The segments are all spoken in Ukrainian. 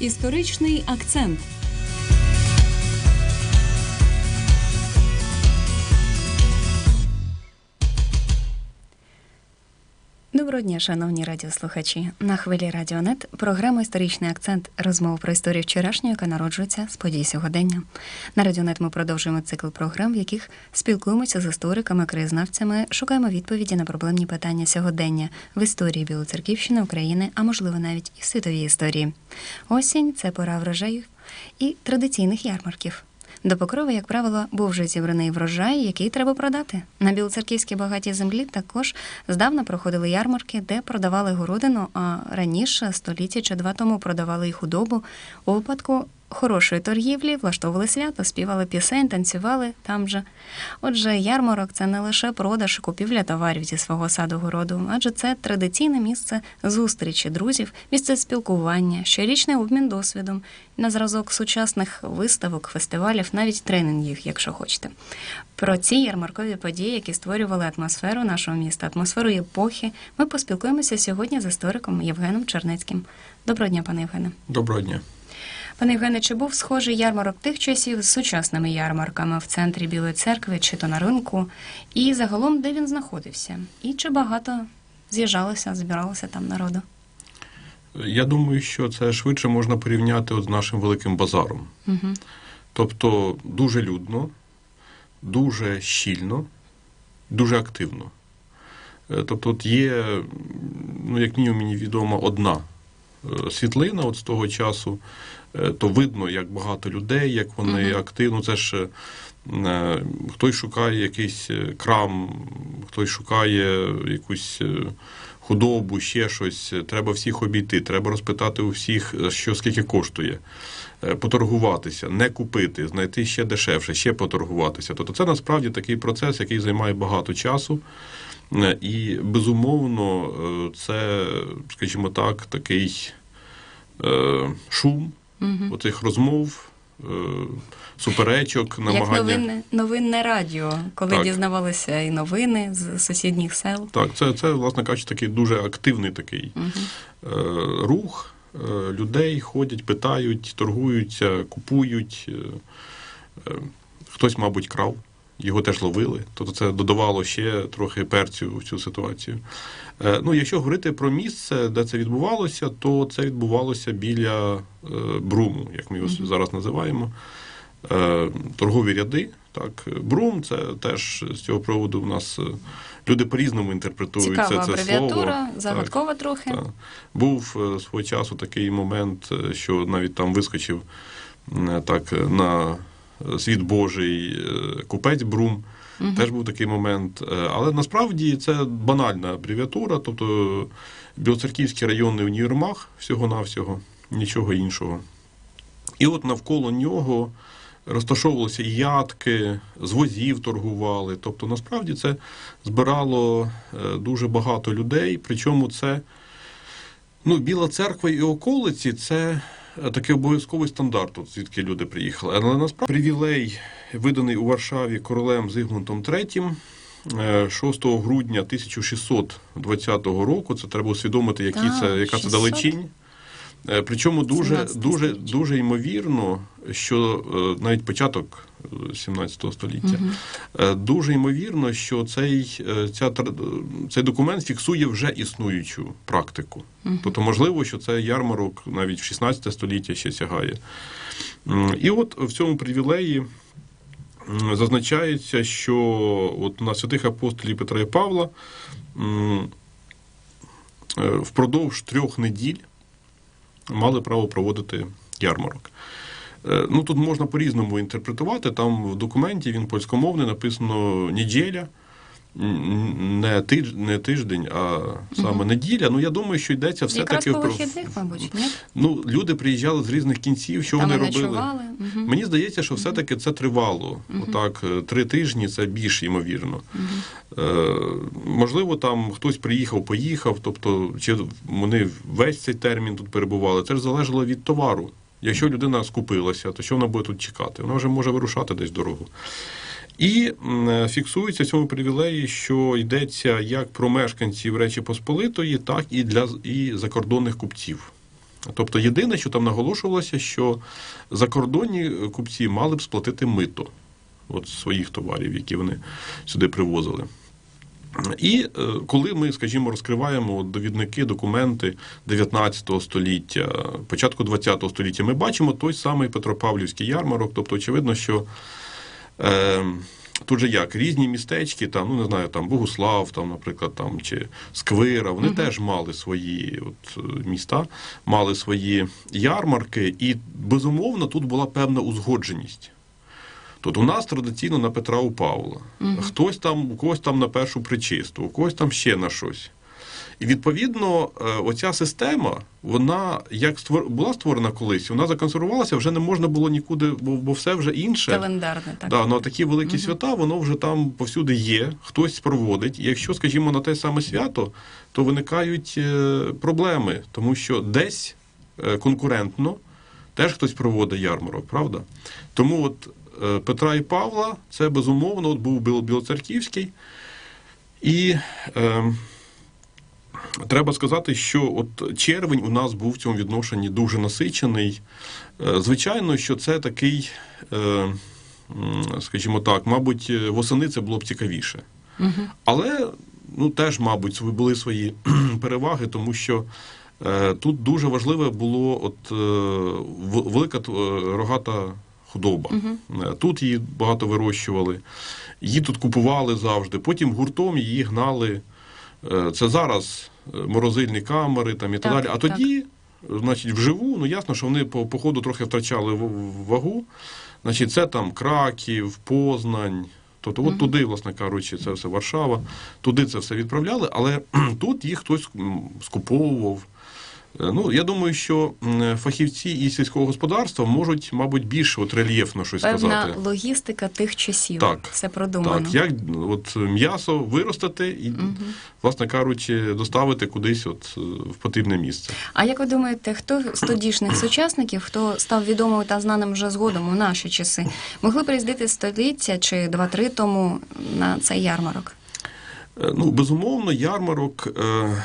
Історичний акцент. Доброго дня, шановні радіослухачі. На хвилі Радіонет програма Історичний акцент розмов про історію вчорашнього, яка народжується з подій сьогодення. На Радіонет ми продовжуємо цикл програм, в яких спілкуємося з істориками, краєзнавцями, шукаємо відповіді на проблемні питання сьогодення в історії Білоцерківщини, України, а можливо навіть і світовій історії. Осінь це пора врожаїв і традиційних ярмарків. До покрови, як правило, був вже зібраний врожай, який треба продати. На білоцерківській багатій землі також здавна проходили ярмарки, де продавали городину, а раніше, століття чи два тому, продавали й худобу. У випадку хорошої торгівлі влаштовували свято, співали пісень, танцювали там же. Отже, ярмарок це не лише продаж і купівля товарів зі свого саду городу, адже це традиційне місце зустрічі друзів, місце спілкування, щорічний обмін досвідом, на зразок сучасних виставок, фестивалів, навіть тренінгів, якщо хочете. Про ці ярмаркові події, які створювали атмосферу нашого міста, атмосферу епохи, ми поспілкуємося сьогодні з істориком Євгеном Чернецьким. Доброго дня, пане Євгене. Доброго дня. Пане Євгене, чи був схожий ярмарок тих часів з сучасними ярмарками в центрі Білої церкви чи то на ринку? І загалом, де він знаходився? І чи багато з'їжджалося, збиралося там народу? Я думаю, що це швидше можна порівняти от з нашим великим базаром. Угу. Тобто дуже людно, дуже щільно, дуже активно. Е, Тобто, от є, ну, як мінімум, мені відома одна е, світлина от з того часу, то видно, як багато людей, як вони Мгм. активно. Це ж е, хтось шукає якийсь е, крам, хтось шукає якусь е, худобу, ще щось. Треба всіх обійти, треба розпитати у всіх, е, що скільки коштує. Е, Поторгуватися, не купити, знайти ще дешевше, ще поторгуватися. Тобто це насправді такий процес, який займає багато часу. Е, І безумовно, е, це, скажімо так, такий е, шум Угу. оцих розмов, Суперечок, суперечок, Як намагання. новинне, новинне радіо, коли Так. дізнавалися і новини з сусідніх сел. Так, це, це, власне кажучи, такий дуже активний такий Угу. е, рух. Е, людей ходять, питають, торгуються, купують. Е, е, хтось, мабуть, крав, його теж ловили. Тобто це додавало ще трохи перцю в цю ситуацію. Е, ну, якщо говорити про місце, де це відбувалося, то це відбувалося біля е, Бруму, як ми його зараз називаємо. Е, торгові ряди. Так, Брум, це теж з цього приводу в нас люди по-різному інтерпретують Цікава це, це слово. загадкова трохи. Так. Був свого часу такий момент, що навіть там вискочив так на світ Божий е, купець Брум. Мгм. Теж був такий момент. Е, Але насправді це банальна абревіатура, тобто Білоцерківський районний універмаг всього-навсього, нічого іншого. І от навколо нього розташовувалися і ядки, з возів торгували. Тобто, насправді це збирало е, дуже багато людей. Причому це ну, Біла церква і околиці це такий обов'язковий стандарт, от звідки люди приїхали. Але насправді привілей, виданий у Варшаві королем Зигмунтом III, е, 6 грудня 1620 року. Це треба усвідомити, які Так, це, яка це далечінь. Е, Причому дуже, дуже, дуже ймовірно, що е, навіть початок 17 століття. Е, Дуже ймовірно, що цей, е, ця, цей документ фіксує вже існуючу практику. Мгм. Тобто, можливо, що це ярмарок навіть в 16 століття ще сягає. І от в цьому привілеї зазначається, що от на святих апостолів Петра і Павла е, впродовж трьох неділь мали право проводити ярмарок. Е, Ну, тут можна по-різному інтерпретувати. Там в документі він польськомовний написано неділя, не, тиж, не тиждень, а саме Мгм. неділя. Ну, я думаю, що йдеться Якраз все-таки про. вихідних, мабуть, ні? Ну, люди приїжджали з різних кінців, що Там вони робили. Мгм. Мені здається, що все-таки це тривало. Мгм. Отак, е, три тижні це більш ймовірно. Мгм. Е, можливо, там хтось приїхав, поїхав, тобто, чи вони весь цей термін тут перебували. Це ж залежало від товару. Якщо людина скупилася, то що вона буде тут чекати? Вона вже може вирушати десь дорогу. І е, фіксується в цьому привілеї, що йдеться як про мешканців Речі Посполитої, так і для і закордонних купців. Тобто єдине, що там наголошувалося, що закордонні купці мали б сплатити мито от своїх товарів, які вони сюди привозили. І е, коли ми, скажімо, розкриваємо довідники, документи 19 століття, початку 20 століття, ми бачимо той самий Петропавлівський ярмарок. Тобто, очевидно, що е, тут же як різні містечки, там, ну не знаю, там Богуслав, там, наприклад, там чи Сквира, вони теж мали свої от, е, міста, мали свої ярмарки, і безумовно тут була певна узгодженість. Тут у нас традиційно на Петра у Павла. Хтось там, у когось там на першу причисту, у когось там ще на щось. І відповідно, е, оця система, вона як створ... була створена колись, вона законсервувалася, вже не можна було нікуди, бо, бо все вже інше. Календарне, так. Да, ну, такі великі свята, воно вже там повсюди є, хтось проводить. І якщо, скажімо, на те саме свято, то виникають е, проблеми, тому що десь е, конкурентно теж хтось проводить ярмарок, правда? Тому от Петра і Павла це безумовно от був Білоцерківський. І е, треба сказати, що от червень у нас був в цьому відношенні дуже насичений. Е, Звичайно, що це такий, е, скажімо так, мабуть, е, восени це було б цікавіше. Але ну, теж, мабуть, були свої переваги, тому що е, тут дуже важливе було от, е, велика е, рогата худоба. Е, Тут її багато вирощували, її тут купували завжди, потім гуртом її гнали. Е, Це зараз е, морозильні камери там, і так, Так, далі. А тоді, значить, вживу, ну ясно, що вони по, по ходу трохи втрачали вагу. Значить, це там Краків, Познань. Тобто, от туди, власне кажучи, це все Варшава, туди це все відправляли, але тут їх хтось скуповував. Е, Ну, я думаю, що фахівці із сільського господарства можуть, мабуть, більше от рельєфно щось Певна сказати. логістика тих часів. Так, Все продумано. Так, як от м'ясо виростити і, власне кажучи, доставити кудись от е, в потрібне місце. А як ви думаєте, хто з тодішніх сучасників, хто став відомим та знаним вже згодом у наші часи, могли приїздити століття чи два-три тому на цей ярмарок? Е, Ну, безумовно, ярмарок е,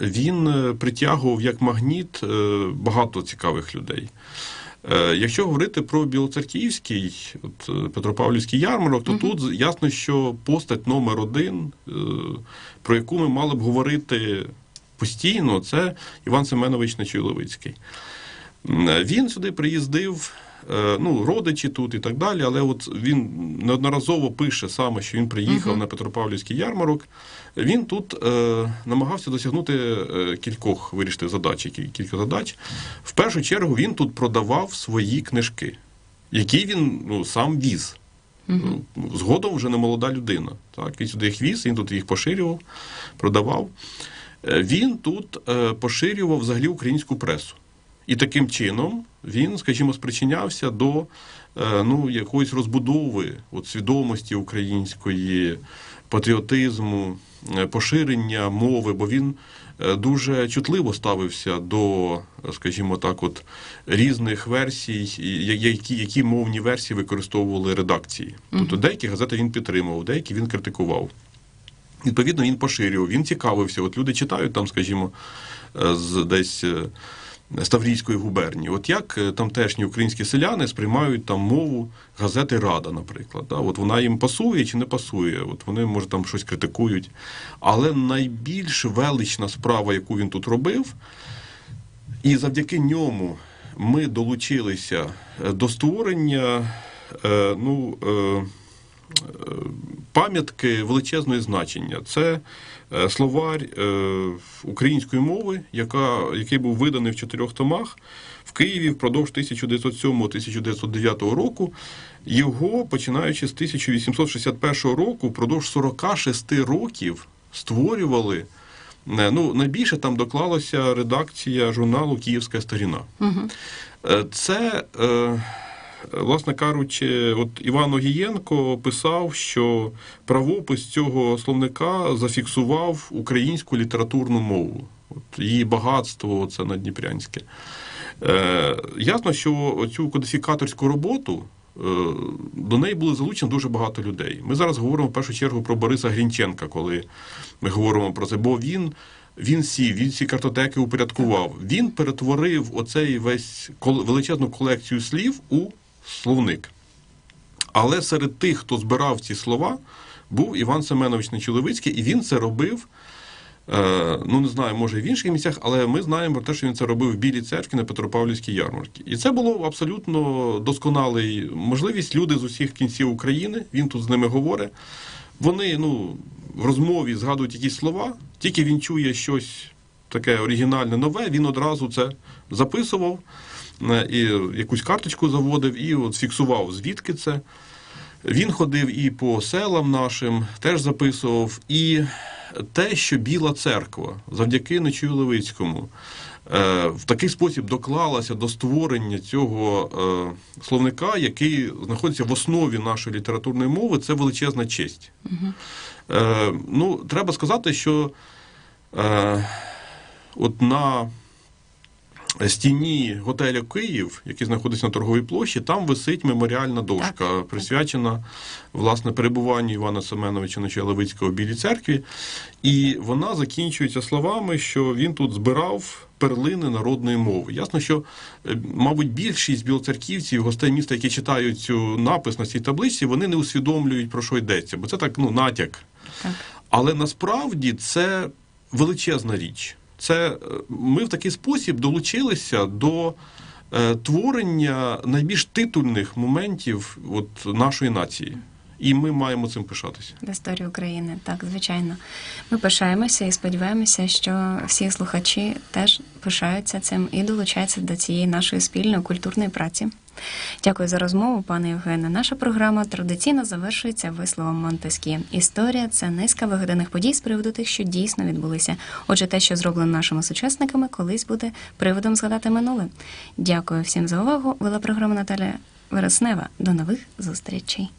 він е, притягував як магніт е, багато цікавих людей. Е, Якщо говорити про Білоцерківський, от Петропавлівський ярмарок, то тут ясно, що постать номер один, про яку ми мали б говорити постійно, це Іван Семенович Нечуйловицький. Він сюди приїздив, ну, родичі тут і так далі, але от він неодноразово пише саме, що він приїхав на Петропавлівський ярмарок. Він тут е, намагався досягнути е, кількох вирішити задач, кілька задач. В першу чергу він тут продавав свої книжки, які він ну, сам віз. Ну, Згодом вже не молода людина. Так? Він сюди їх віз, він тут їх поширював, продавав. Е, Він тут е, поширював взагалі українську пресу. І таким чином він, скажімо, спричинявся до е, ну, якоїсь розбудови от, свідомості української, патріотизму, е, поширення мови, бо він е, дуже чутливо ставився до, скажімо так, от, різних версій, які, які мовні версії використовували редакції. Тобто деякі газети він підтримував, деякі він критикував. Відповідно, він поширював, він цікавився. От люди читають там, скажімо, з десь Ставрійської губернії. От як е, тамтешні українські селяни сприймають там мову газети Рада, наприклад. Да? От вона їм пасує чи не пасує. От вони, може, там щось критикують. Але найбільш велична справа, яку він тут робив, і завдяки ньому ми долучилися е, до створення е, ну, пам'ятки величезної значення. Це е, словарь е, української мови, яка, який був виданий в чотирьох томах в Києві впродовж 1907-1909 року. Його, починаючи з 1861 року, впродовж 46 років створювали. Е, Ну, найбільше там доклалася редакція журналу Київська сторіна. Е, Це, е, власне кажучи, от Іван Огієнко писав, що правопис цього словника зафіксував українську літературну мову. От її багатство це надніпрянське. Е, ясно, що цю кодифікаторську роботу е, до неї були залучені дуже багато людей. Ми зараз говоримо в першу чергу про Бориса Грінченка, коли ми говоримо про це, бо він Він сів, він ці картотеки упорядкував. Він перетворив оцей весь величезну колекцію слів у словник. Але серед тих, хто збирав ці слова, був Іван Семенович Нечоловицький, і він це робив. Е, ну, не знаю, може в інших місцях, але ми знаємо про те, що він це робив в Білій церкві на Петропавлівській ярмарці. І це було абсолютно досконалий можливість. Люди з усіх кінців України, він тут з ними говорить. Вони ну, в розмові згадують якісь слова, тільки він чує щось таке оригінальне, нове, він одразу це записував, і якусь карточку заводив і от фіксував, звідки це. Він ходив і по селам нашим, теж записував. І те, що Біла церква завдяки Нечую Левицькому е, в такий спосіб доклалася до створення цього е, словника, який знаходиться в основі нашої літературної мови, це величезна честь. Е, ну, треба сказати, що от на стіні готелю Київ, який знаходиться на торговій площі, там висить меморіальна дошка, присвячена власне перебуванню Івана Семеновича Нечаєловицького в Білій церкві. І вона закінчується словами, що він тут збирав перлини народної мови. Ясно, що, е, мабуть, більшість білоцерківців, гостей міста, які читають цю напис на цій таблиці, вони не усвідомлюють, про що йдеться, бо це так ну, натяк. Так. Але насправді це величезна річ. Це е, ми в такий спосіб долучилися до е, творення найбільш титульних моментів от, нашої нації. І ми маємо цим пишатися. В історії України, так, звичайно. Ми пишаємося і сподіваємося, що всі слухачі теж пишаються цим і долучаються до цієї нашої спільної культурної праці. Дякую за розмову, пане Євгене. Наша програма традиційно завершується висловом Монтескі. Історія це низка вигаданих подій з приводу тих, що дійсно відбулися. Отже, те, що зроблено нашими сучасниками, колись буде приводом згадати минуле. Дякую всім за увагу. Вела програму Наталя Вереснева. До нових зустрічей.